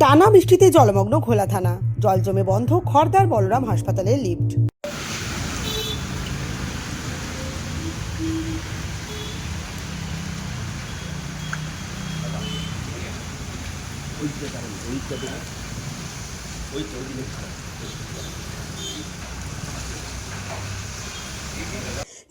টানা বৃষ্টিতে জলমগ্ন ঘোলা থানা। জল জমে বন্ধ খরদার বলরাম হাসপাতালের লিফট।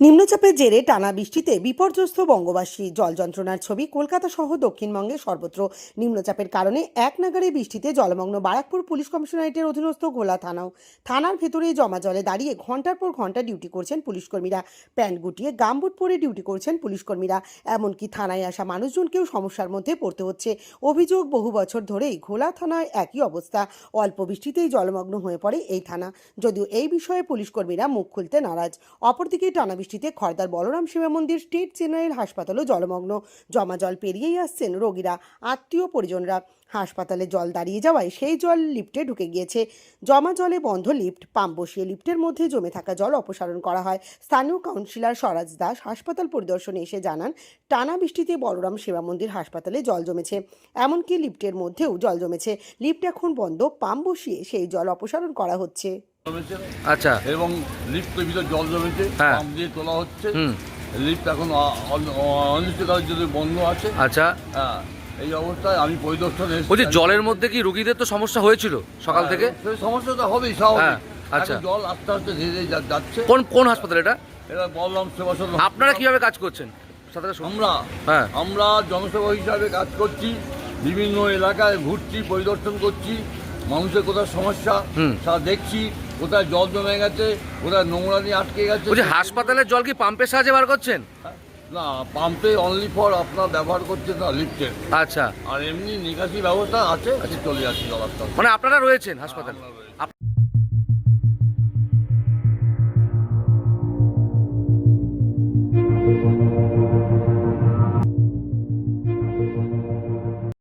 নিম্নচাপের জেরে টানা বৃষ্টিতে বিপর্যস্ত বঙ্গবাসী। জল যন্ত্রণার ছবি কলকাতা সহ দক্ষিণবঙ্গে সর্বত্র। নিম্নচাপের কারণে এক নাগারে বৃষ্টিতে জলমগ্ন বারাকপুর পুলিশ কমিশনারেটের অধীনস্থ গোলা থানাও। থানার ভেতরে জমা জলে দাঁড়িয়ে ঘণ্টার পর ঘণ্টা ডিউটি করছেন পুলিশকর্মীরা প্যান্ট গুটিয়ে গামবুট পরে ডিউটি করছেন পুলিশকর্মীরা এমনকি থানায় আসা মানুষজনকেও সমস্যার মধ্যে পড়তে হচ্ছে। অভিযোগ বহু বছর ধরেই ঘোলা থানায় একই অবস্থা। অল্প বৃষ্টিতেই জলমগ্ন হয়ে পড়ে এই থানা। যদিও এই বিষয়ে পুলিশকর্মীরা মুখ খুলতে নারাজ। অপরদিকে টানা বৃষ্টিতে খড়দার বলরাম শিবা মন্দির, স্টেট জেনারেল হাসপাতালও জলমগ্ন। জমা জল পেরিয়েই আসছেন রোগীরা, আত্মীয় পরিজনরা। হাসপাতালে জল দাঁড়িয়ে যাওয়ায় সেই জল লিফটে ঢুকে গিয়েছে। জমা জলে বন্ধ লিফট, পাম্প বসিয়ে লিফটের মধ্যে জমে থাকা জল অপসারণ করা হয়। স্থানীয় কাউন্সিলর স্বরাজ দাস হাসপাতাল পরিদর্শনে এসে জানান, টানা বৃষ্টিতে বলরাম সেবা মন্দির হাসপাতালে জল জমেছে। এমনকি লিফটের মধ্যেও জল জমেছে। লিফট এখন বন্ধ, পাম্প বসিয়ে সেই জল অপসারণ করা হচ্ছে। আচ্ছা। এবং লিফটের ভিতর জল জমেছে হ্যাঁ। পাম্প দিয়ে তোলা হচ্ছে। লিফট এখন অ- অ- অ- অনিশ্চয়তার জন্য বন্ধ আছে। আচ্ছা। হ্যাঁ এই অবস্থায় আমি পরিদর্শনে। বলছি জলের মধ্যে কি রুগীদের তো সমস্যা হয়েছিল সকাল হ্যাঁ, থেকে? সমস্যা তো হবেই স্বাভাবিক। হ্যাঁ, আচ্ছা। জল আস্তে আস্তে ধীরে ধীরে যাচ্ছে। কোন কোন হাসপাতাল এটা? এবার বললাম সেবা আপনারা কীভাবে কাজ করছেন? আমরা হ্যাঁ। আমরা জনসেবা হিসাবে কাজ করছি বিভিন্ন এলাকায় ঘুরছি পরিদর্শন করছি মানুষের কোথায় সমস্যা। তা দেখছি। কোথায় জল জমে গেছে কোথায় নোংরা নিয়ে আটকে গেছে। বলছি হাসপাতালের জল কি পাম্পের সাহায্যে বার করছেন? না পাম্পে অনলি ফর আপনার ব্যবহার করছেন না লিফটের আচ্ছা। আর এমনি নিকাশি ব্যবস্থা আছে চলে আসছে জল মানে আপনারা রয়েছেন হাসপাতালে।